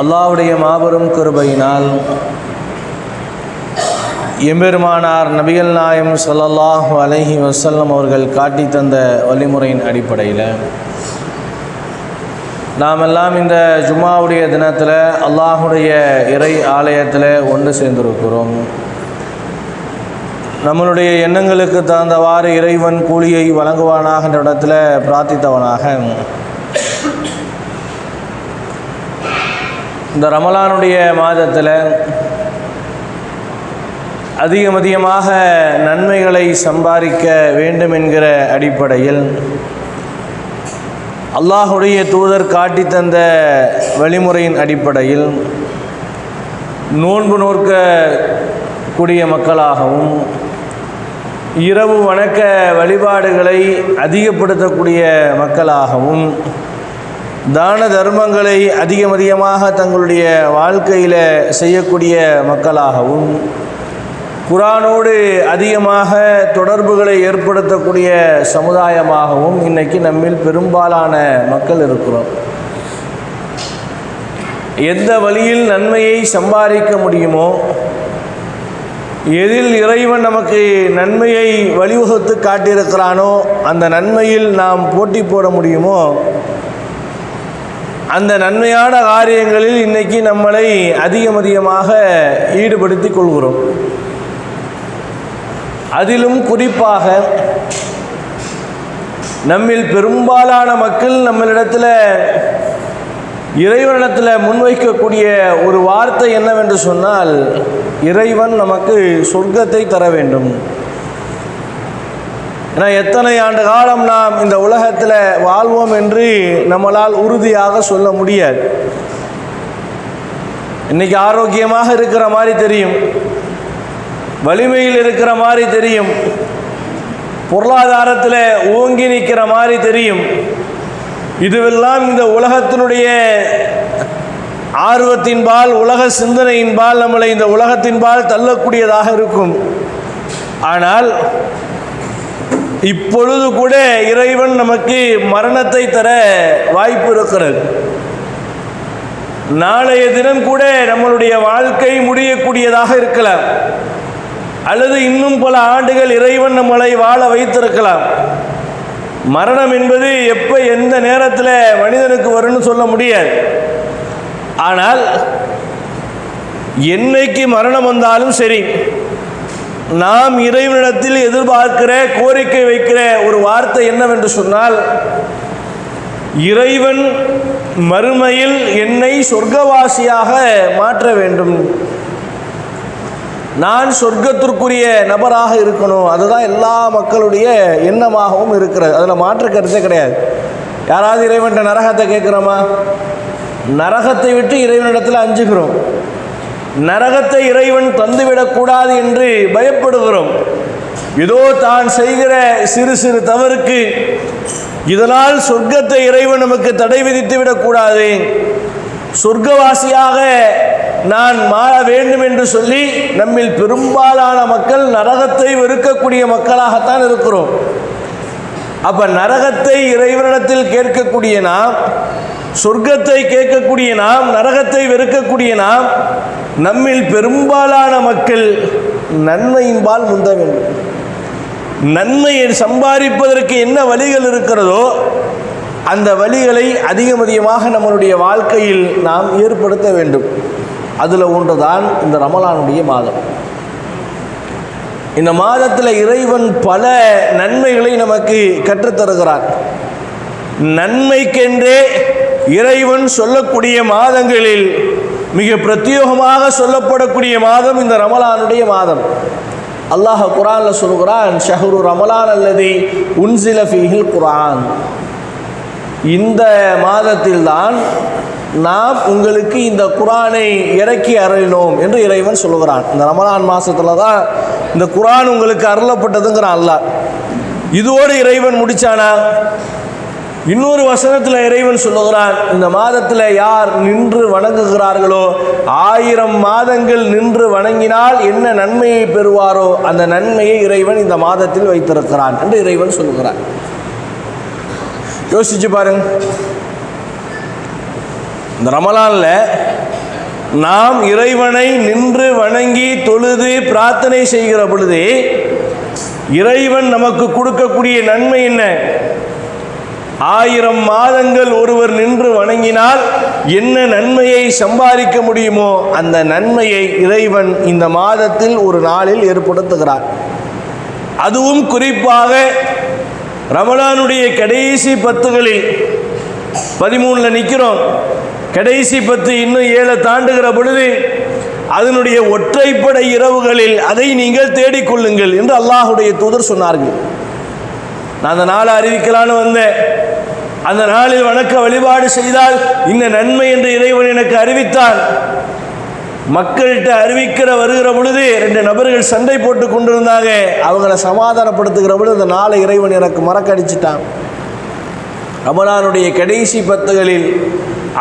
அல்லாவுடைய மாபெரும் கிருபையினால் எம்பெருமானார் நபிகள் நாயம் சொல்லல்லாஹு அலஹி வசல்லம் அவர்கள் காட்டி தந்த வழிமுறையின் அடிப்படையில் நாம் எல்லாம் இந்த ஜும்மாவுடைய தினத்தில் அல்லாஹுடைய இறை ஆலயத்தில் ஒன்று சேர்ந்திருக்கிறோம். நம்மளுடைய எண்ணங்களுக்கு தகுந்தவாறு இறைவன் கூலியை வழங்குவானாக என்ற இடத்துல பிரார்த்தித்தவனாக இந்த ரமலானுடைய மாதத்தில் அதிகம் அதிகமாக நன்மைகளை சம்பாதிக்க வேண்டும் என்கிற அடிப்படையில் அல்லாஹுடைய தூதர் காட்டி தந்த வழிமுறையின் அடிப்படையில் நோன்பு நோற்க மக்களாகவும் இரவு வணக்க வழிபாடுகளை அதிகப்படுத்தக்கூடிய மக்களாகவும் தான தர்மங்களை அதிகம் அதிகமாக தங்களுடைய வாழ்க்கையில் செய்யக்கூடிய மக்களாகவும் குரானோடு அதிகமாக தொடர்புகளை ஏற்படுத்தக்கூடிய சமுதாயமாகவும் இன்றைக்கி நம்மில் பெரும்பாலான மக்கள் இருக்கிறோம். எந்த வழியில் நன்மையை சம்பாதிக்க முடியுமோ எதில் இறைவன் நமக்கு நன்மையை வழிவகுத்து காட்டியிருக்கிறானோ அந்த நன்மையில் நாம் போட்டி போட முடியுமோ அந்த நன்மையான காரியங்களில் இன்னைக்கு நம்மளை அதிகம் அதிகமாக ஈடுபடுத்தி கொள்கிறோம். அதிலும் குறிப்பாக நம்மில் பெரும்பாலான மக்கள் நம்மளிடத்தில் இறைவனிடத்தில் முன்வைக்கக்கூடிய ஒரு வார்த்தை என்னவென்று சொன்னால் இறைவன் நமக்கு சொர்க்கத்தை தர வேண்டும். ஏன்னா எத்தனை ஆண்டு காலம் நாம் இந்த உலகத்தில் வாழ்வோம் என்று நம்மளால் உறுதியாக சொல்ல முடியாது. இன்னைக்கு ஆரோக்கியமாக இருக்கிற மாதிரி தெரியும். வலிமையில் இருக்கிற மாதிரி தெரியும். பொருளாதாரத்தில் ஓங்கி நிற்கிற மாதிரி தெரியும். இதுவெல்லாம் இந்த உலகத்தினுடைய ஆர்வத்தின்பால் உலக சிந்தனையின்பால் நம்மளை இந்த உலகத்தின்பால் தள்ளக்கூடியதாக இருக்கும். ஆனால் இப்பொழுது கூட இறைவன் நமக்கு மரணத்தை தர வாய்ப்பு இருக்கிறது. நாளைய தினம் கூட நம்மளுடைய வாழ்க்கை முடியக்கூடியதாக இருக்கலாம். அல்லது இன்னும் பல ஆண்டுகள் இறைவன் நம்மளை வாழ வைத்திருக்கலாம். மரணம் என்பது எப்போ எந்த நேரத்தில் மனிதனுக்கு வரும்னு சொல்ல முடியாது. ஆனால் என்னைக்கு மரணம் வந்தாலும் சரி நாம் இறைவனிடத்தில் எதிர்பார்க்கிற கோரிக்கை வைக்கிற ஒரு வார்த்தை என்னவென்று சொன்னால் இறைவன் மறுமையில் என்னை சொர்க்கவாசியாக மாற்ற வேண்டும். நான் சொர்க்கத்திற்குரிய நபராக இருக்கணும். அதுதான் எல்லா மக்களுடைய எண்ணமாகவும் இருக்கிறது. அதில் மாற்று கருத்தே கிடையாது. யாராவது இறைவன்கிட்ட நரகத்தை கேட்குறோமா? நரகத்தை விட்டு இறைவனிடத்தில் அஞ்சுகிறோம். நரகத்தை இறைவன் தந்துவிடக்கூடாது என்று பயப்படுகிறோம். இதோ தான் செய்கிற சிறு சிறு தவறுக்கு இதனால் சொர்க்கத்தை இறைவன் நமக்கு தடை விதித்து விடக்கூடாது சொர்க்கவாசியாக நான் மாற வேண்டும் என்று சொல்லி நம்மில் பெரும்பாலான மக்கள் நரகத்தை வெறுக்கக்கூடிய மக்களாகத்தான் இருக்கிறோம். அப்ப நரகத்தை இறைவனிடத்தில் கேட்கக்கூடிய நாம் சொர்க்கத்தை கேட்கக்கூடிய நாம் நரகத்தை வெறுக்கக்கூடிய நாம் நம்மில் பெரும்பாலான மக்கள் நன்மையின்பால் முந்த வேண்டும். நன்மையை சம்பாதிப்பதற்கு என்ன வழிகள் இருக்கிறதோ அந்த வழிகளை அதிகம் அதிகமாக நம்மளுடைய வாழ்க்கையில் நாம் ஏற்படுத்த வேண்டும். அதில் ஒன்றுதான் இந்த ரமலானுடைய மாதம். இந்த மாதத்தில் இறைவன் பல நன்மைகளை நமக்கு கற்றுத்தருகிறார். நன்மைக்கென்றே இறைவன் சொல்லக்கூடிய மாதங்களில் மிக பிரத்யேகமாக சொல்லப்படக்கூடிய மாதம் இந்த ரமலானுடைய மாதம். அல்லாஹ் குரான்ல சொல்கிறான் ஷஹரு ரமலான் அல்லது உன்சில ஃபீஹில் குரான் இந்த மாதத்தில்தான் நாம் உங்களுக்கு இந்த குரானை இறக்கி அருளினோம் என்று இறைவன் சொல்லுகிறான் இந்த ரமலான் மாதத்தில் தான் இந்த குரான் உங்களுக்கு அருளப்பட்டதுங்கிறான் அல்லாஹ். இதோடு இறைவன் முடிச்சானா? இன்னொரு வசனத்தில் இறைவன் சொல்லுகிறான் இந்த மாதத்தில் யார் நின்று வணங்குகிறார்களோ ஆயிரம் மாதங்கள் நின்று வணங்கினால் என்ன நன்மையை பெறுவாரோ அந்த நன்மையை இறைவன் இந்த மாதத்தில் வைத்திருக்கிறான் என்று இறைவன் சொல்லுகிறான். யோசிச்சு பாருங்க. இந்த ரமலானில் நாம் இறைவனை நின்று வணங்கி தொழுது பிரார்த்தனை செய்கிற பொழுது இறைவன் நமக்கு கொடுக்கக்கூடிய நன்மை என்ன? ஆயிரம் மாதங்கள் ஒருவர் நின்று வணங்கினால் என்ன நன்மையை சம்பாதிக்க முடியுமோ அந்த நன்மையை இறைவன் இந்த மாதத்தில் ஒரு நாளில் ஏற்படுத்துகிறார். அதுவும் குறிப்பாக ரமலானுடைய கடைசி பத்துகளில் பதிமூணில் நிற்கிறோம் கடைசி பத்து இன்னும் ஏழை தாண்டுகிற பொழுது அதனுடைய ஒற்றைப்படை இரவுகளில் அதை நீங்கள் தேடிக்கொள்ளுங்கள் என்று அல்லாஹுடைய தூதர் சொன்னார்கள். நான் அந்த நாளை அறிவிக்கலான்னு வந்தேன். அந்த நாளில் வணக்க வழிபாடு செய்தால் இந்த நன்மை என்று இறைவன் எனக்கு அறிவித்தான். மக்கள்கிட்ட அறிவிக்கிற வருகிற பொழுது ரெண்டு நபர்கள் சண்டை போட்டு கொண்டிருந்தாங்க. அவங்கள சமாதானப்படுத்துகிற பொழுது அந்த நாளை இறைவன் எனக்கு மறக்கடிச்சிட்டான். ரமணானுடைய கடைசி பத்துகளில்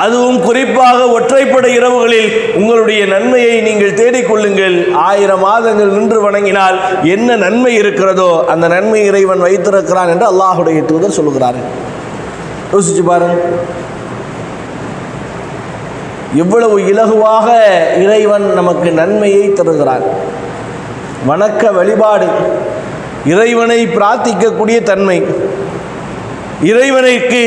அதுவும் குறிப்பாக ஒற்றைப்படை இரவுகளில் உங்களுடைய நன்மையை நீங்கள் தேடிக்கொள்ளுங்கள் ஆயிரம் மாதங்கள் நின்று வணங்கினால் என்ன நன்மை இருக்கிறதோ அந்த நன்மை இறைவன் வைத்திருக்கிறான் என்று அல்லாஹுடைய தூதர் சொல்கிறார்கள் யோசிச்சு பாருங்க. எவ்வளவு இலகுவாக இறைவன் நமக்கு நன்மையை தருகிறான். வணக்க வழிபாடு இறைவனை பிரார்த்திக்கக்கூடிய தன்மை இறைவனைக்கு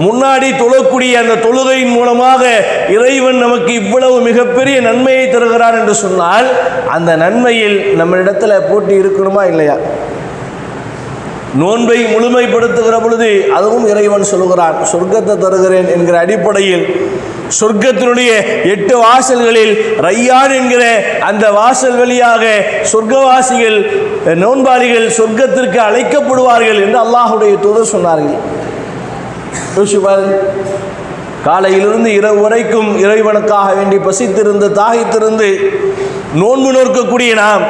முன்னாடி தொழக்கூடிய அந்த தொழுகையின் மூலமாக இறைவன் நமக்கு இவ்வளவு மிகப்பெரிய நன்மையை தருகிறான் என்று சொன்னால் அந்த நன்மையில் நம்மளிடத்தில் போட்டி இருக்கணுமா இல்லையா? நோன்பை முழுமைப்படுத்துகிற பொழுது அதுவும் இறைவன் சொல்கிறான் சொர்க்கத்தை தருகிறேன் என்கிற அடிப்படையில் சொர்க்கத்தினுடைய எட்டு வாசல்களில் ரையான் என்கிற அந்த வாசல் வழியாக சொர்க்கவாசிகள் நோன்பாளிகள் சொர்க்கத்திற்கு அழைக்கப்படுவார்கள் என்று அல்லாஹுடைய தூதர் சொன்னார்கள். காலையிலிருந்து இரவு வரைக்கும் இறைவனுக்காக வேண்டி பசித்திருந்து தாகித்திருந்து நோன்பு நோக்கக்கூடிய நாம்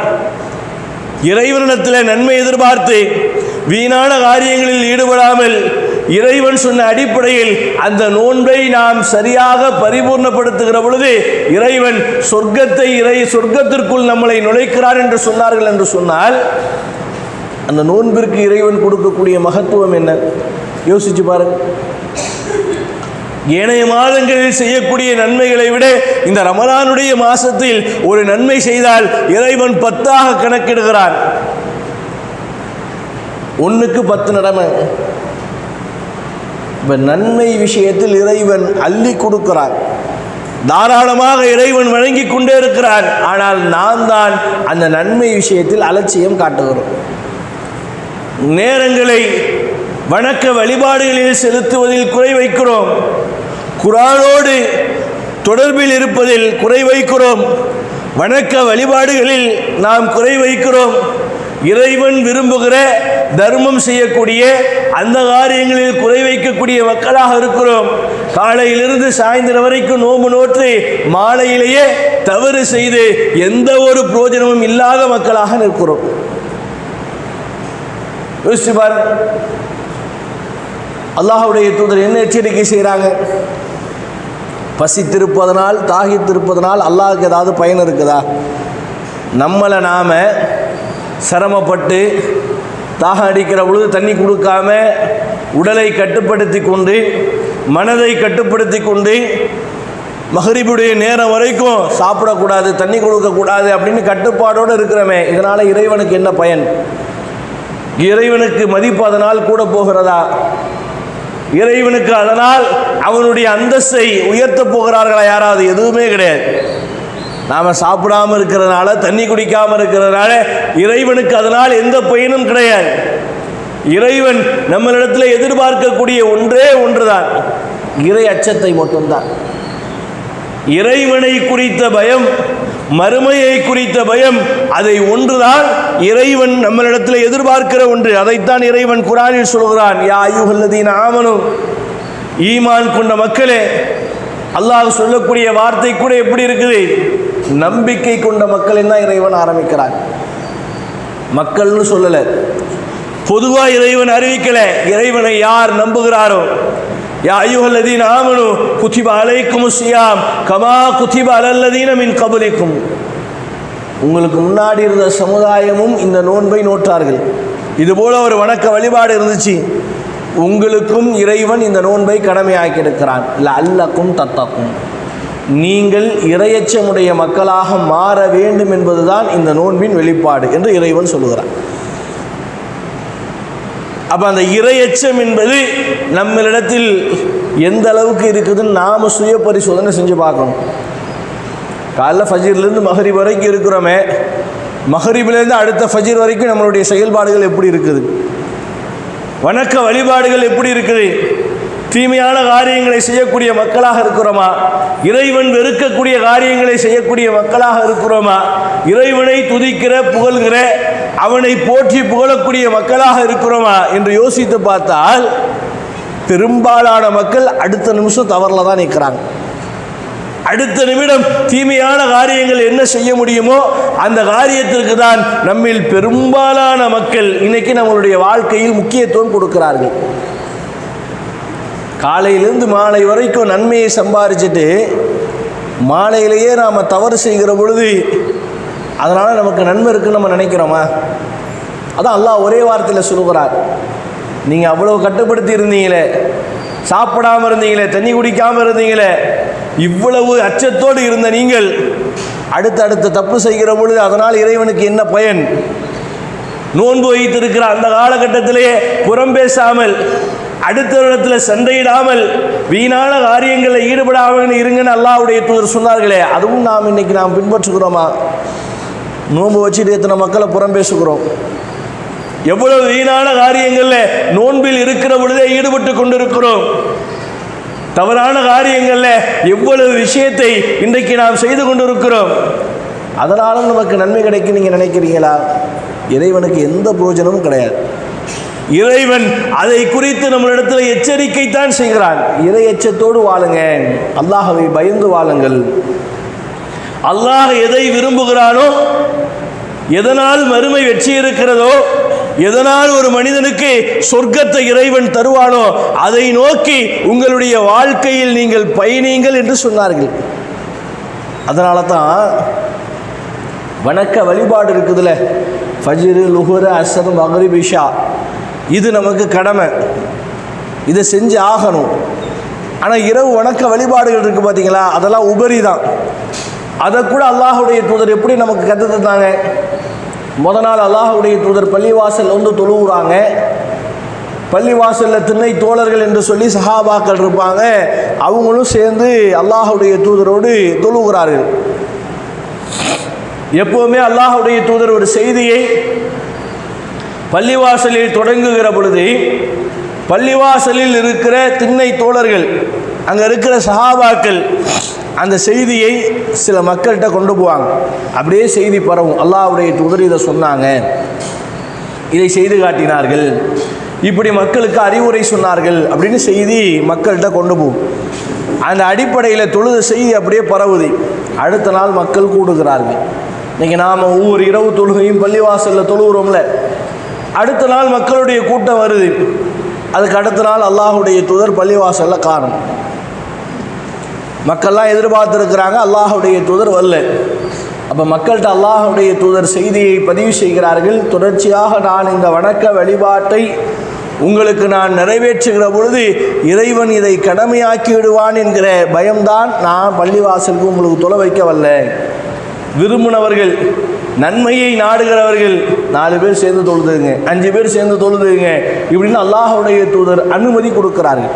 இறைவனிடத்தில் நன்மை எதிர்பார்த்து வீணான காரியங்களில் ஈடுபடாமல் இறைவன் சொன்ன அடிப்படையில் அந்த நோன்பை நாம் சரியாக பரிபூர்ணப்படுத்துகிற பொழுது இறைவன் சொர்க்கத்தை இறை சொர்க்கத்திற்குள் நம்மளை நுழைக்கிறார் என்று சொன்னார்கள் என்று சொன்னால் அந்த நோன்பிற்கு இறைவன் கொடுக்கக்கூடிய மகத்துவம் என்ன? யோசிச்சு பாருங்கள் ஏனைய மாதங்களில் செய்யக்கூடிய நன்மைகளை விட இந்த ரமலானுடைய மாசத்தில் ஒரு நன்மை செய்தால் இறைவன் பத்தாக கணக்கிடுகிறான். ஒன்றுக்கு பத்து நடமை. இப்போ நன்மை விஷயத்தில் இறைவன் அள்ளி கொடுக்கிறான். தாராளமாக இறைவன் வழங்கி கொண்டே இருக்கிறான். ஆனால் நாம் தான் அந்த நன்மை விஷயத்தில் அலட்சியம் காட்டுகிறோம். நேரங்களை வணக்க வழிபாடுகளில் செலுத்துவதில் குறை வைக்கிறோம். குரானோடு தொடர்பில் இருப்பதில் குறை வைக்கிறோம். வணக்க வழிபாடுகளில் நாம் குறை வைக்கிறோம். இறைவன் விரும்புகிற தர்மம் செய்யக்கூடிய அந்த காரியங்களில் குறை வைக்கக்கூடிய மக்களாக இருக்கிறோம். காலையிலிருந்து சாயந்தரம் வரைக்கும் நோம்பு நோற்று மாலையிலேயே தவறு செய்து எந்த ஒரு புரோஜனமும் இல்லாத மக்களாக நிற்கிறோம். யோசிச்சு பாருங்க. அல்லாஹுடைய தூதர் என்ன எச்சரிக்கை செய்கிறாங்க பசித்திருப்பதனால் தாகித்திருப்பதனால் அல்லாஹ்வுக்கு ஏதாவது பயன் இருக்குதா? நம்மளை நாம் சிரமப்பட்டு தாகம் அடிக்கிற பொழுது தண்ணி கொடுக்காம உடலை கட்டுப்படுத்தி கொண்டு மனதை கட்டுப்படுத்தி கொண்டு மகரிபுடைய நேரம் வரைக்கும் சாப்பிடக்கூடாது தண்ணி கொடுக்கக்கூடாது அப்படின்னு கட்டுப்பாடோடு இருக்கிறோமே இதனால் இறைவனுக்கு என்ன பயன்? இறைவனுக்கு மதிப்பு அதனால் கூட போகிறதா? இறைவனுக்கு அதனால் அவனுடைய அந்தஸ்தை உயர்த்த போகிறார்களா யாராவது? எதுவுமே கிடையாது. நாம் சாப்பிடாம இருக்கிறதுனால தண்ணி குடிக்காம இருக்கிறதுனால இறைவனுக்கு அதனால் எந்த பயனும் கிடையாது. இறைவன் நம்மளிடத்தில் எதிர்பார்க்கக்கூடிய ஒன்றே ஒன்றுதான். இறை அச்சத்தை மட்டும்தான். இறைவனை குறித்த பயம் மறுமையை குறித்த பயம் அதை ஒன்றுதான் இறைவன் நம்மளிடத்தில் எதிர்பார்க்கிற ஒன்று. அதைத்தான் இறைவன் குரானில் சொல்கிறான் யா ஐயுகல்லதீன் ஆமனும் ஈமான் கொண்ட மக்களே அல்லாஹ் சொல்லக்கூடிய வார்த்தை கூட எப்படி இருக்குது? நம்பிக்கை கொண்ட மக்களை தான் இறைவன் ஆரம்பிக்கிறான். மக்கள்னு சொல்லலை. பொதுவாக இறைவன் அறிவிக்கலை இறைவனை யார் நம்புகிறாரோ يا أيها الذين آمنوا كتب குதிப அலைக்கும் சியாம் கமா குதிப அலல்லதீன மின் قبلكم உங்களுக்கு முன்னாடி இருந்த சமுதாயமும் இந்த நோன்பை நோற்றார்கள் இதுபோல் ஒரு வணக்க வழிபாடு இருந்துச்சு உங்களுக்கும் இறைவன் இந்த நோன்பை கடமையாக்கி இருக்கிறான் இல்லை அல்லக்கும் தத்தக்கும் நீங்கள் இரையச்சமுடைய மக்களாக மாற வேண்டும் என்பதுதான் இந்த நோன்பின் வெளிப்பாடு என்று இறைவன் சொல்லுகிறான் அப்போ அந்த இரையச்சம் என்பது நம்மளிடத்தில் எந்த அளவுக்கு இருக்குதுன்னு நாம் சுய பரிசோதனை செஞ்சு பார்க்கணும். காலைல ஃபஜீர்லேருந்து மஹரி வரைக்கும் இருக்கிறோமே மஹரிபிலேருந்து அடுத்த ஃபஜீர் வரைக்கும் நம்மளுடைய செயல்பாடுகள் எப்படி இருக்குது? வணக்க வழிபாடுகள் எப்படி இருக்குது? தீமையான காரியங்களை செய்யக்கூடிய மக்களாக இருக்கிறோமா? இறைவன் வெறுக்கக்கூடிய காரியங்களை செய்யக்கூடிய மக்களாக இருக்கிறோமா? இறைவனை துதிக்கிற புகழ்கிற அவனை போற்றி புகழக்கூடிய மக்களாக இருக்கிறோமா? என்று யோசித்து பார்த்தால் பெரும்பாலான மக்கள் அடுத்த நிமிஷம் தவறில் தான் நிற்கிறாங்க. அடுத்த நிமிடம் தீமையான காரியங்கள் என்ன செய்ய முடியுமோ அந்த காரியத்திற்கு தான் நம்மில் பெரும்பாலான மக்கள் இன்னைக்கு நம்மளுடைய வாழ்க்கையில் முக்கியத்துவம் கொடுக்கிறார்கள். காலையிலிருந்து மாலை வரைக்கும் நன்மையை சம்பாரிச்சிட்டு மாலையிலேயே நாம் தவறு செய்கிற பொழுது அதனால் நமக்கு நன்மை இருக்குன்னு நம்ம நினைக்கிறோமா? அதான் அல்லாஹ் ஒரே வார்த்தையில் சொல்லுகிறார். நீங்கள் அவ்வளோ கட்டுப்படுத்தி இருந்தீங்களே சாப்பிடாம இருந்தீங்களே தண்ணி குடிக்காமல் இருந்தீங்களே இவ்வளவு அச்சத்தோடு இருந்த நீங்கள் அடுத்தடுத்த தப்பு செய்கிற பொழுது அதனால் இறைவனுக்கு என்ன பயன்? நோன்பு வைத்திருக்கிற அந்த காலகட்டத்திலேயே புறம் பேசாமல் அடுத்த சண்டையிடாமல் வீணான காரியங்களில் ஈடுபடாமல் இருங்கன்னு அல்லாவுடைய தூதர் சொன்னார்களே அதுவும் நாம் இன்னைக்கு நாம் பின்பற்றுகிறோமா? நோன்பு வச்சுட்டு எத்தனை மக்களை புறம் பேசுகிறோம்? எவ்வளவு வீணான காரியங்களில் நோன்பில் இருக்கிற பொழுதே ஈடுபட்டு கொண்டிருக்கிறோம்? தவறான காரியங்களில் எவ்வளவு விஷயத்தை இன்றைக்கு நாம் செய்து கொண்டிருக்கிறோம்? அதனாலும் நமக்கு நன்மை கிடைக்கும் நீங்கள் நினைக்கிறீங்களா? இறைவனுக்கு எந்த பிரயோஜனமும் கிடையாது. இறைவன் அதை குறித்து நம்மளிடத்தில் எச்சரிக்கை தான் செய்கிறான். இறை எச்சத்தோடு வாழுங்க. அல்லாஹவை பயந்து வாழுங்கள். அல்லாஹ் எதை விரும்புகிறானோ எதனால் மறுமை வெற்றி இருக்கிறதோ எதனால் ஒரு மனிதனுக்கு சொர்க்கத்தை இறைவன் தருவானோ அதை நோக்கி உங்களுடைய வாழ்க்கையில் நீங்கள் பயணியுங்கள் என்று சொன்னார்கள். அதனால தான் வணக்க வழிபாடு இருக்குதுல்ல ஃபஜ்ரு லுஹுரு அசர் மகரிப் இது நமக்கு கடமை. இதை செஞ்சு ஆகணும். ஆனால் இரவு வணக்க வழிபாடுகள் இருக்குது பார்த்தீங்களா அதெல்லாம் உபரி தான். அதை கூட அல்லாஹுடைய தூதர் எப்படி நமக்கு கற்று தந்தாங்க? முத நாள் அல்லாஹுடைய தூதர் பள்ளிவாசல் வந்து தொழுவுறாங்க. பள்ளிவாசலில் திண்ணை தோழர்கள் என்று சொல்லி சஹாபாக்கள் இருப்பாங்க. அவங்களும் சேர்ந்து அல்லாஹுடைய தூதரோடு தொழுகிறார்கள். எப்போவுமே அல்லாஹுடைய தூதர் ஒரு செய்தியை பள்ளிவாசலில் தொடங்குகிற பொழுது பள்ளிவாசலில் இருக்கிற திண்ணை தோழர்கள் அங்கே இருக்கிற சஹாபாக்கள் அந்த செய்தியை சில மக்கள்கிட்ட கொண்டு போவாங்க. அப்படியே செய்தி பரவும். அல்லாவுடைய தூதர் இதை சொன்னாங்க. இதை செய்து காட்டினார்கள். இப்படி மக்களுக்கு அறிவுரை சொன்னார்கள் அப்படின்னு செய்தி மக்கள்கிட்ட கொண்டு போகும். அந்த அடிப்படையில் தொழுத செய்தி அப்படியே பரவுது. அடுத்த நாள் மக்கள் கூடுகிறார்கள். இன்றைக்கி நாம் ஒவ்வொரு இரவு தொழுகையும் பள்ளிவாசலில் தொழுகிறோம்ல. அடுத்த நாள் மக்களுடைய கூட்டம் வருது. அதுக்கு அடுத்த நாள் அல்லாஹுடைய தூதர் பள்ளிவாசலில் காணும். மக்கள்லாம் எதிர்பார்த்துருக்கிறாங்க அல்லாஹுடைய தூதர் வரல. அப்போ மக்கள்கிட்ட அல்லாஹுடைய தூதர் செய்தியை பதிவு செய்கிறார்கள். தொடர்ச்சியாக நான் இந்த வணக்க வழிபாட்டை உங்களுக்கு நான் நிறைவேற்றுகிற பொழுது இறைவன் இதை கடமையாக்கி விடுவான் என்கிற பயம்தான் நான் பள்ளிவாசலுக்கு உங்களுக்கு தொலை வைக்க வரல விரும்பினவர்கள் நன்மையை நாடுகிறவர்கள் நாலு பேர் சேர்ந்து தொழுதுங்க அஞ்சு பேர் சேர்ந்து தொழுதுங்க. இப்படின்னு அல்லாஹுடைய தூதர் அனுமதி கொடுக்குறாங்க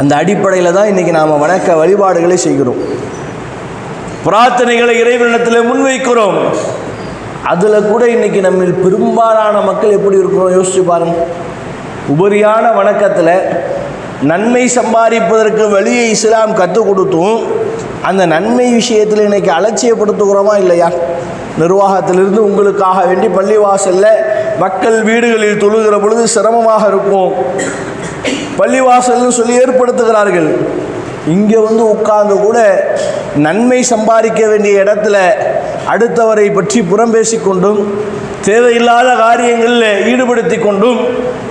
அந்த அடிப்படையில் தான் இன்றைக்கி நாம் வணக்க வழிபாடுகளை செய்கிறோம். பிரார்த்தனைகளை இறைவனிடத்தில் முன்வைக்கிறோம். அதில் கூட இன்றைக்கி நம்மில் பெரும்பாலான மக்கள் எப்படி இருக்கிறோம் யோசிச்சு பாருங்க. உபரியான வணக்கத்தில் நன்மை சம்பாதிப்பதற்கு வழியை இஸ்லாம் கற்றுக் கொடுத்தும் அந்த நன்மை விஷயத்தில் இன்றைக்கி அலட்சியப்படுத்துகிறோமா இல்லையா? நிர்வாகத்திலிருந்து உங்களுக்காக வேண்டி பள்ளிவாசலில் மக்கள் வீடுகளில் தொழுகிற பொழுது சிரமமாக இருக்கும் பள்ளிவாசல்னு சொல்லி ஏற்படுத்துகிறார்கள். இங்கே வந்து உட்கார்ந்து கூட நன்மை சம்பாதிக்க வேண்டிய இடத்துல அடுத்தவரை பற்றி புறம் பேசிக்கொண்டும் தேவையில்லாத காரியங்களில் ஈடுபடுத்தி கொண்டும்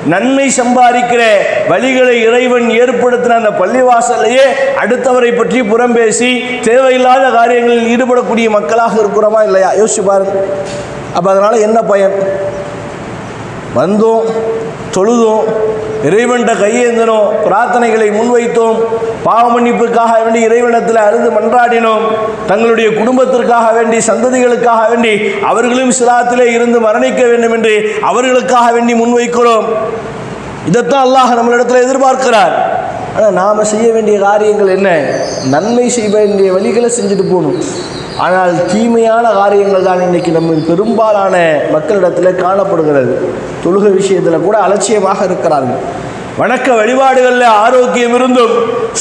நன்மை சம்பாதிக்கிற வழிகளை இறைவன் ஏற்படுத்தின அந்த பள்ளிவாசலையே அடுத்தவரை பற்றி புறம் பேசி தேவையில்லாத காரியங்களில் ஈடுபடக்கூடிய மக்களாக இருக்கிறோமா இல்லையா? யோசிச்சு பாருங்க. அப்போ அதனால் என்ன பயன்? வந்தோம் தொழுதும் இறைவன்கிட்ட கையேந்தினோம் பிரார்த்தனைகளை முன்வைத்தோம் பாவ மன்னிப்புக்காக வேண்டி இறைவனத்தில் அழுது மன்றாடினோம் தங்களுடைய குடும்பத்திற்காக வேண்டி சந்ததிகளுக்காக வேண்டி அவர்களும் சிலாத்திலே இருந்து மரணிக்க வேண்டும் என்று அவர்களுக்காக வேண்டி முன்வைக்கிறோம். இதைத்தான் அல்லாஹ் நம்மளிடத்தில் எதிர்பார்க்கிறார். ஆனால் நாம் செய்ய வேண்டிய காரியங்கள் என்ன? நன்மை செய்ய வேண்டிய வழிகளை செஞ்சுட்டு போகணும். ஆனால் தீமையான காரியங்கள் தான் இன்றைக்கி நம்ம பெரும்பாலான மக்களிடத்தில் காணப்படுகிறது. தொழுகை விஷயத்தில் கூட அலட்சியமாக இருக்கிறார்கள். வணக்க வழிபாடுகளில் ஆரோக்கியம் இருந்தும்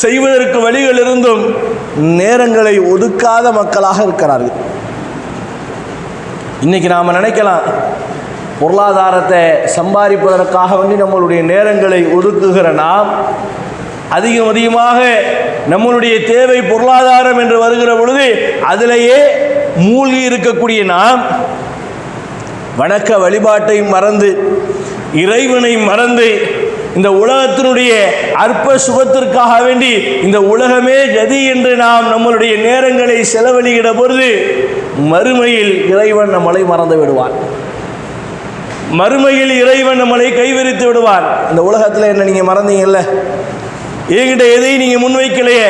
செய்வதற்கு வழிகள் இருந்தும் நேரங்களை ஒதுக்காத மக்களாக இருக்கிறார்கள். இன்னைக்கு நாம் நினைக்கலாம் பொருளாதாரத்தை சம்பாதிப்பதற்காக வேண்டி நம்மளுடைய நேரங்களை ஒதுக்குகிற நாம் அதிகம் அதிகமாக நம்மளுடைய தேவை பொருளாதாரம் என்று வருகிற பொழுது அதிலேயே மூழ்கி இருக்கக்கூடிய நாம் வணக்க வழிபாட்டை மறந்து இறைவனை மறந்து இந்த உலகத்தினுடைய அற்ப சுகத்திற்காக வேண்டி இந்த உலகமே கதி என்று நாம் நம்மளுடைய நேரங்களை செலவழிகிற பொழுது மறுமையில் இறைவன் நம்மளை மறந்து விடுவான். மறுமையில் இறைவன் நம்மளை கைவிரித்து விடுவான். இந்த உலகத்தில் என்ன நீங்கள் மறந்தீங்கல்ல? என்கிட்ட எதையும் நீங்கள் முன்வைக்கலையே.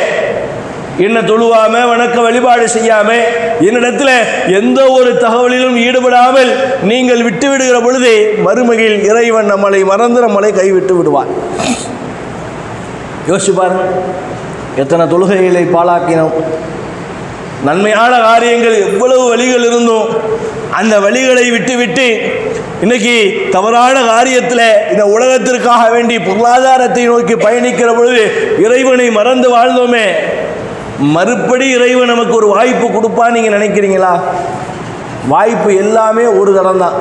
என்ன தொழுவாம வணக்க வழிபாடு செய்யாம என்னிடத்தில் எந்த ஒரு தகவலிலும் ஈடுபடாமல் நீங்கள் விட்டு விடுகிற பொழுது மறுமையில் இறைவன் நம்மளை மறந்து நம்மளை கைவிட்டு விடுவான். யோசிப்பார் எத்தனை தொழுகைகளை பாழாக்கினோம். நன்மையான காரியங்கள் எவ்வளவு வழிகள் இருந்தும் அந்த வழிகளை விட்டுவிட்டு இன்னைக்கு தவறான காரியத்தில் இந்த உலகத்திற்காக வேண்டி பொருளாதாரத்தை நோக்கி பயணிக்கிற பொழுது இறைவனை மறந்து வாழ்ந்தோமே. மறுபடி இறைவன் நமக்கு ஒரு வாய்ப்பு கொடுப்பான்னு நீங்கள் நினைக்கிறீங்களா? வாய்ப்பு எல்லாமே ஒரு தடம் தான்.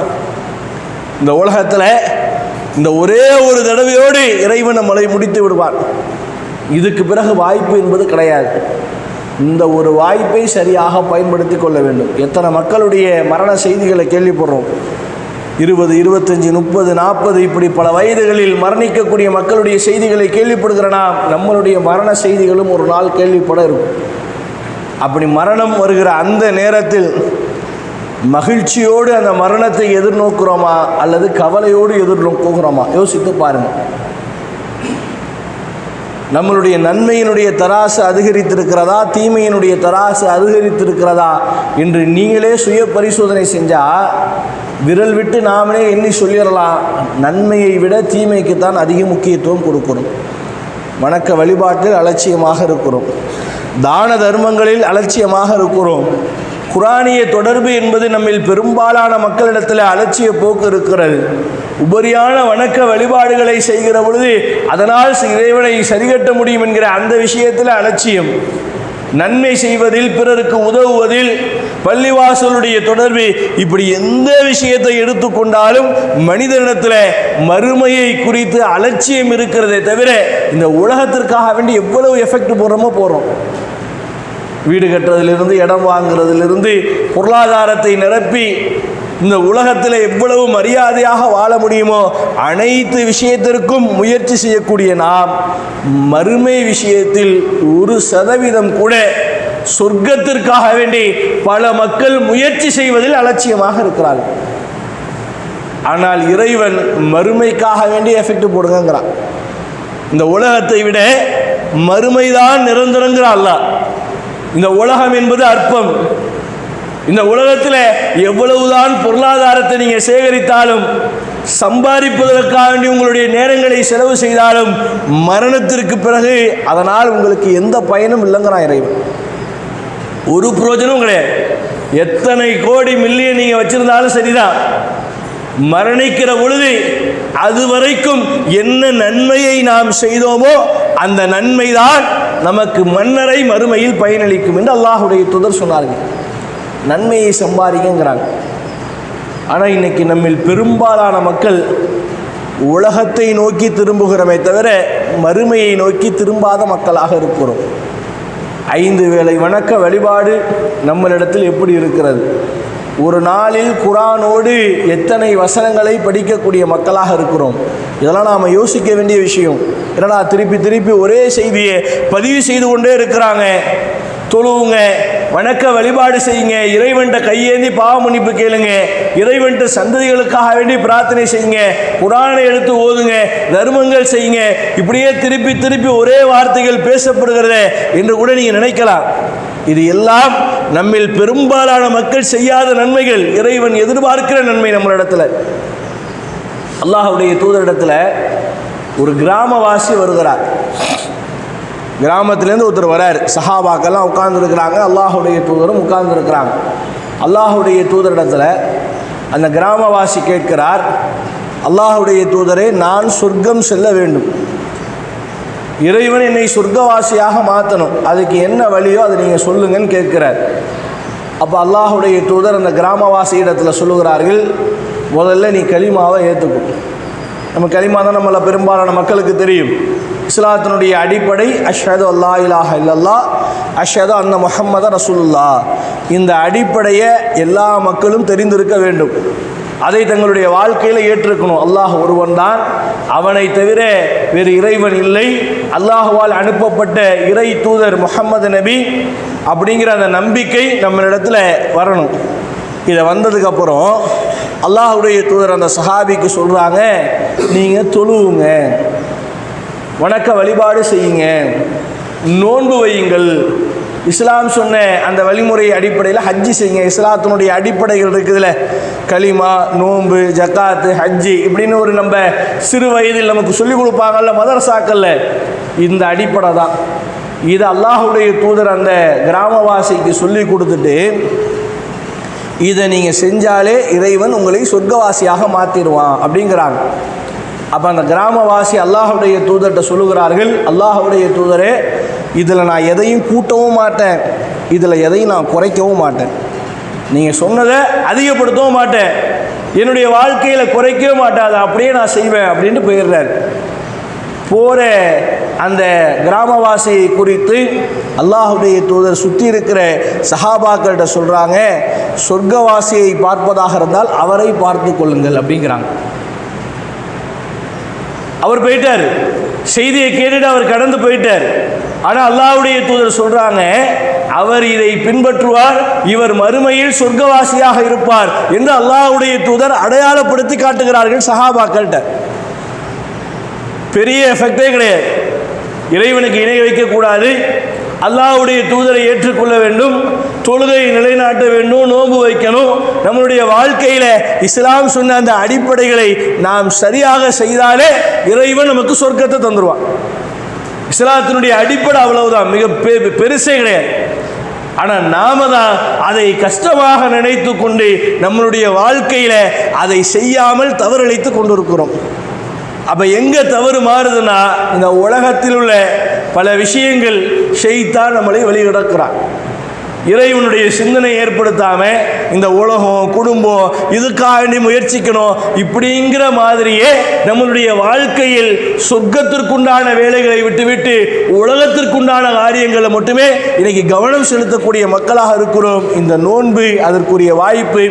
இந்த உலகத்தில் இந்த ஒரே ஒரு தடவையோடு இறைவன் நம்மளை முடித்து விடுவான். இதுக்கு பிறகு வாய்ப்பு என்பது கிடையாது. இந்த ஒரு வாய்ப்பை சரியாக பயன்படுத்தி கொள்ள வேண்டும். எத்தனை மக்களுடைய மரண செய்திகளை கேள்விப்படுறோம். இருபது இருபத்தஞ்சி முப்பது நாற்பது இப்படி பல வயதுகளில் மரணிக்கக்கூடிய மக்களுடைய செய்திகளை கேள்விப்படுகிற நாம் நம்மளுடைய மரண செய்திகளும் ஒரு நாள் கேள்விப்பட இருக்கும். அப்படி மரணம் வருகிற அந்த நேரத்தில் மகிழ்ச்சியோடு அந்த மரணத்தை எதிர்நோக்குறோமா அல்லது கவலையோடு எதிர்நோக்குகிறோமா? யோசித்து பாருங்கள். நம்மளுடைய நன்மையினுடைய தராசு அதிகரித்திருக்கிறதா தீமையினுடைய தராசு அதிகரித்திருக்கிறதா என்று நீங்களே சுய பரிசோதனை செஞ்சால் விரல் விட்டு நாமளே எண்ணி சொல்லிடலாம். நன்மையை விட தீமைக்கு தான் அதிக முக்கியத்துவம் கொடுக்கிறோம் வணக்க வழிபாட்டில் அலட்சியமாக இருக்கிறோம். தான தர்மங்களில் அலட்சியமாக இருக்கிறோம். குரானிய தொடர்பு என்பது நம்மில் பெரும்பாலான மக்களிடத்தில் அலட்சிய போக்கு இருக்கிறது. உபரியான வணக்க வழிபாடுகளை செய்கிற பொழுது அதனால் இறைவனை சரிகட்ட முடியும் என்கிற அந்த விஷயத்தில் அலட்சியம். நன்மை செய்வதில் பிறருக்கு உதவுவதில் பள்ளிவாசலுடைய தொடர்பு இப்படி எந்த விஷயத்தை எடுத்துக்கொண்டாலும் மனிதனிடத்தில் மறுமையை குறித்து அலட்சியம் இருக்கிறதே தவிர இந்த உலகத்திற்காக வேண்டி எவ்வளவு எஃபெக்ட் போடுறோமோ போகிறோம் வீடு கட்டுறதிலிருந்து இடம் வாங்குறதிலிருந்து பொருளாதாரத்தை நிரப்பி இந்த உலகத்தில் எவ்வளவு மரியாதையாக வாழ முடியுமோ அனைத்து விஷயத்திற்கும் முயற்சி செய்யக்கூடிய நாம் மறுமை விஷயத்தில் ஒரு சதவீதம் கூட சொர்க்கத்திற்காக வேண்டி பல மக்கள் முயற்சி செய்வதில் அலட்சியமாக இருக்கிறார்கள். ஆனால் இறைவன் மறுமைக்காக வேண்டி எஃபெக்ட் போடுங்கிறான் இந்த உலகத்தை விட மறுமைதான் நிரந்தரங்கிற அல்லாஹ். இந்த உலகம் என்பது அற்பம். இந்த உலகத்தில் எவ்வளவுதான் பொருளாதாரத்தை நீங்கள் சேகரித்தாலும் சம்பாதிப்பதற்காக வேண்டி உங்களுடைய நேரங்களை செலவு செய்தாலும் மரணத்திற்கு பிறகு அதனால் உங்களுக்கு எந்த பயனும் இல்லைங்கிறான் இறைவன். ஒரு பிரயோஜனமும் கிடையாது. எத்தனை கோடி மில்லியன் நீங்கள் வச்சுருந்தாலும் சரிதான். மரணிக்கிற பொழுது அது வரைக்கும் என்ன நன்மையை நாம் செய்தோமோ அந்த நன்மை தான் நமக்கு மன்னரை மறுமையில் பயனளிக்கும் என்று அல்லாஹுடைய துதர் சொன்னார்கள். நன்மையை சம்பாதிக்கங்கிறாங்க. ஆனால் இன்னைக்கு நம்மில் பெரும்பாலான மக்கள் உலகத்தை நோக்கி திரும்புகிறோமே தவிர மறுமையை நோக்கி திரும்பாத மக்களாக இருக்கிறோம். ஐந்து வேளை வணக்க வழிபாடு நம்மளிடத்தில் எப்படி இருக்கிறது? ஒரு நாளில் குரானோடு எத்தனை வசனங்களை படிக்கக்கூடிய மக்களாக இருக்கிறோம்? இதெல்லாம் நாம் யோசிக்க வேண்டிய விஷயம். என்னடா திருப்பி திருப்பி ஒரே செய்தியை பதிவு செய்து கொண்டே இருக்கிறாங்க. தொழுவுங்க வணக்க வழிபாடு செய்யுங்க இறைவன்ட்ட கையேந்தி பாவ மன்னிப்பு கேளுங்க இறைவன்ட்டு சந்ததிகளுக்காக வேண்டி பிரார்த்தனை செய்யுங்க குரானை எடுத்து ஓதுங்க தர்மங்கள் செய்யுங்க இப்படியே திருப்பி திருப்பி ஒரே வார்த்தைகள் பேசப்படுகிறதே என்று கூட நீங்க நினைக்கலாம். இது எல்லாம் நம்மில் பெரும்பாலான மக்கள் செய்யாத நன்மைகள் இறைவன் எதிர்பார்க்கிற நன்மை நம்மளிடத்தில். அல்லாஹுடைய தூதரிடத்தில் ஒரு கிராமவாசி வருகிறார். கிராமத்திலேருந்து ஒருத்தர் வரார். சஹாபாக்கெல்லாம் உட்கார்ந்துருக்கிறாங்க. அல்லாஹுடைய தூதரும் உட்கார்ந்துருக்கிறாங்க. அல்லாஹுடைய தூதரிடத்தில் அந்த கிராமவாசி கேட்கிறார். அல்லாஹுடைய தூதரே நான் சொர்க்கம் செல்ல வேண்டும். இறைவன் என்னை சொர்க்கவாசியாக மாற்றணும் அதுக்கு என்ன வழியோ அதை நீங்கள் சொல்லுங்கன்னு கேட்குறார். அப்போ அல்லாஹுடைய தூதர் அந்த கிராமவாசி இடத்துல சொல்லுகிறார்கள் முதல்ல நீ கலிமாவை ஏற்றுக்கும் நம்ம கலிமா தான் நம்மளை பெரும்பாலான மக்களுக்கு தெரியும். இஸ்லாத்தினுடைய அடிப்படை அஷது அல்லா இலாஹ இல்லல்லா அஷது அந்த முஹம்மத ரசூல்லா இந்த அடிப்படையை எல்லா மக்களும் தெரிந்திருக்க வேண்டும். அதை தங்களுடைய வாழ்க்கையில் ஏற்றிருக்கணும் அல்லாஹ் ஒருவன் தான் அவனை தவிர வேறு இறைவன் இல்லை. அல்லாஹுவால் அனுப்பப்பட்ட இறை தூதர் முகம்மது நபி அப்படிங்கிற அந்த நம்பிக்கை நம்மளிடத்தில் வரணும். இதை வந்ததுக்கப்புறம் அல்லாஹுடைய தூதர் அந்த சஹாபிக்கு சொல்கிறாங்க நீங்கள் தொழுவுங்க. வணக்க வழிபாடு செய்யுங்க. நோன்பு வையுங்கள். இஸ்லாம் சொன்ன அந்த வழிமுறை அடிப்படையில் ஹஜ்ஜி செய்யுங்க. இஸ்லாத்தினுடைய அடிப்படைகள் இருக்குதுல்ல. களிமா நோன்பு ஜக்காத்து ஹஜ்ஜி இப்படின்னு ஒரு நம்ம சிறு வயதில் நமக்கு சொல்லிக் கொடுப்பாங்கல்ல மதரசாக்கல்ல இந்த அடிப்படை தான். இது அல்லாஹுடைய தூதர் அந்த கிராமவாசிக்கு சொல்லி கொடுத்துட்டு இதை நீங்கள் செஞ்சாலே இறைவன் உங்களை சொர்க்கவாசியாக மாற்றிடுவான் அப்படிங்கிறாங்க. அப்போ அந்த கிராமவாசி அல்லாஹுடைய தூதர்கிட்ட சொல்லுகிறார்கள். அல்லாஹுடைய தூதரே இதில் நான் எதையும் கூட்டவும் மாட்டேன். இதில் எதையும் நான் குறைக்கவும் மாட்டேன். நீங்கள் சொன்னதை அதிகப்படுத்தவும் மாட்டேன். என்னுடைய வாழ்க்கையில் குறைக்கவே மாட்டேன் அதை அப்படியே நான் செய்வேன் அப்படின்ட்டு போயிடுறாரு. போகிற அந்த கிராமவாசியை குறித்து அல்லாஹுடைய தூதர் சுற்றி இருக்கிற சஹாபாக்கள்கிட்ட சொல்கிறாங்க சொர்க்கவாசியை பார்ப்பதாக இருந்தால் அவரை பார்த்து கொள்ளுங்கள் அப்படிங்கிறாங்க. அவர் போயிட்டார். செய்தியை கேட்டுட்டு அவர் கடந்து போயிட்டார். ஆனால் அல்லாஹ்வுடைய தூதர் சொல்றாங்க அவர் இதை பின்பற்றுவார் இவர் மறுமையில் சொர்க்கவாசியாக இருப்பார் என்று அல்லாவுடைய தூதர் அடையாளப்படுத்தி காட்டுகிறார்கள் சஹாபாக்கள்கிட்ட பெரிய எஃபெக்டே கிடையாது. இறைவனுக்கு இணை வைக்கக்கூடாது. அல்லாவுடைய தூதரை ஏற்றுக்கொள்ள வேண்டும். தொழுகையை நிலைநாட்ட வேண்டும் நோன்பு வைக்கணும். நம்மளுடைய வாழ்க்கையில் இஸ்லாம் சொன்ன அந்த அடிப்படைகளை நாம் சரியாக செய்தாலே இறைவன் நமக்கு சொர்க்கத்தை தந்துடுவான் இஸ்லாத்தினுடைய அடிப்படை அவ்வளவுதான் மிக பெ- பெருசே கிடையாது. ஆனால் நாம தான் அதை கஷ்டமாக நினைத்து கொண்டு நம்மளுடைய வாழ்க்கையில் அதை செய்யாமல் தவறளித்து கொண்டிருக்கிறோம். அப்போ எங்கே தவறு மாறுதுன்னா இந்த உலகத்தில் உள்ள பல விஷயங்கள் செய்தான் நம்மளை வழிகிடக்கிறான் இறைவனுடைய சிந்தனை ஏற்படுத்தாம இந்த உலகம் குடும்பம் இதுக்காக வேண்டி முயற்சிக்கணும் இப்படிங்கிற மாதிரியே நம்மளுடைய வாழ்க்கையில் சொர்க்கத்திற்குண்டான வேலைகளை விட்டுவிட்டு உலகத்திற்குண்டான காரியங்களை மட்டுமே இன்னைக்கு கவனம் செலுத்தக்கூடிய மக்களாக இருக்கிறோம். இந்த நோன்பு அதற்குரிய வாய்ப்பு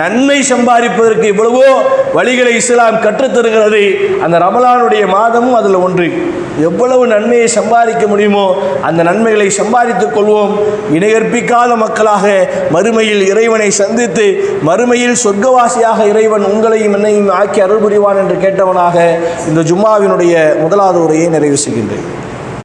நன்மை சம்பாதிப்பதற்கு இவ்வளவோ வழிகளை இஸ்லாம் கற்றுத்தருகிறது. அந்த ரமலானுடைய மாதமும் அதில் ஒன்று. எவ்வளவு நன்மையை சம்பாதிக்க முடியுமோ அந்த நன்மைகளை சம்பாதித்துக் கொள்வோம். இணையற்பிக்காத மக்களாக மறுமையில் இறைவனை சந்தித்து மறுமையில் சொர்க்கவாசியாக இறைவன் உங்களையும் என்னையும் ஆக்கி அருள் புரிவான் என்று கேட்டவனாக இந்த ஜும்மாவினுடைய முதலாவது உரையை நிறைவு செய்கின்றேன்.